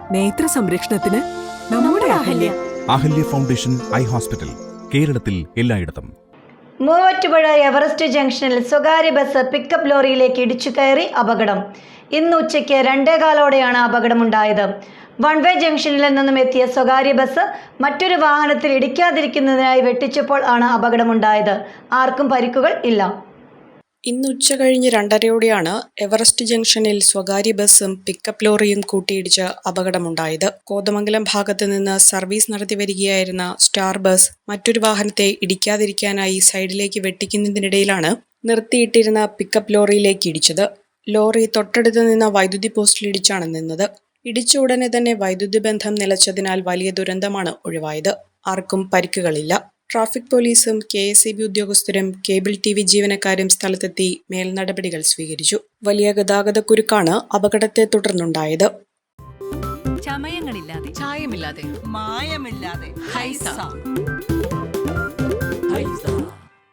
നേത്ര സംരക്ഷണത്തിന് നമ്മുടെ Ahalya. Ahalya. Foundation eye hospital കേരളത്തിൽ എല്ലായിടത്തും. മൂവാറ്റുപുഴ എവറസ്റ്റ് ജംഗ്ഷനിൽ സ്വകാര്യ ബസ് പിക്കപ്പ് ലോറിയിലേക്ക് ഇടിച്ചു കയറി അപകടം. ഇന്ന് ഉച്ചയ്ക്ക് രണ്ടേകാലോടെയാണ് അപകടമുണ്ടായത്. വൺ വേ ജംഗ്ഷനിൽ നിന്നും എത്തിയ സ്വകാര്യ ബസ് മറ്റൊരു വാഹനത്തിൽ ഇടിക്കാതിരിക്കുന്നതിനായി വെട്ടിച്ചപ്പോൾ ആണ് അപകടമുണ്ടായത്. ആർക്കും പരിക്കുകൾ ഇല്ല. ഇന്ന് ഉച്ച കഴിഞ്ഞ് രണ്ടരയോടെയാണ് എവറസ്റ്റ് ജംഗ്ഷനിൽ സ്വകാര്യ ബസ്സും പിക്കപ്പ് ലോറിയും കൂട്ടിയിടിച്ച് അപകടമുണ്ടായത്. കോതമംഗലം ഭാഗത്ത് നിന്ന് സർവീസ് നടത്തി വരികയായിരുന്ന സ്റ്റാർ ബസ് മറ്റൊരു വാഹനത്തെ ഇടിക്കാതിരിക്കാനായി സൈഡിലേക്ക് വെട്ടിക്കുന്നതിനിടയിലാണ് നിർത്തിയിട്ടിരുന്ന പിക്കപ്പ് ലോറിയിലേക്ക് ഇടിച്ചത്. ലോറി തൊട്ടടുത്ത് നിന്ന വൈദ്യുതി പോസ്റ്റിൽ ഇടിച്ചാണ് നിന്നത്. ഇടിച്ച ഉടനെ തന്നെ വൈദ്യുതി ബന്ധം നിലച്ചതിനാൽ വലിയ ദുരന്തമാണ് ഒഴിവായത്. ആർക്കും പരിക്കുകളില്ല. ട്രാഫിക് പോലീസും കെ എസ് ഇ ബി ഉദ്യോഗസ്ഥരും കേബിൾ ടി വി ജീവനക്കാരും സ്ഥലത്തെത്തി മേൽനടപടികൾ സ്വീകരിച്ചു. വലിയ ഗതാഗത കുരുക്കാണ് അപകടത്തെ തുടർന്നുണ്ടായത്. ചമയങ്ങളില്ലാതെ. ചായമില്ലാതെ. മായമില്ലാതെ.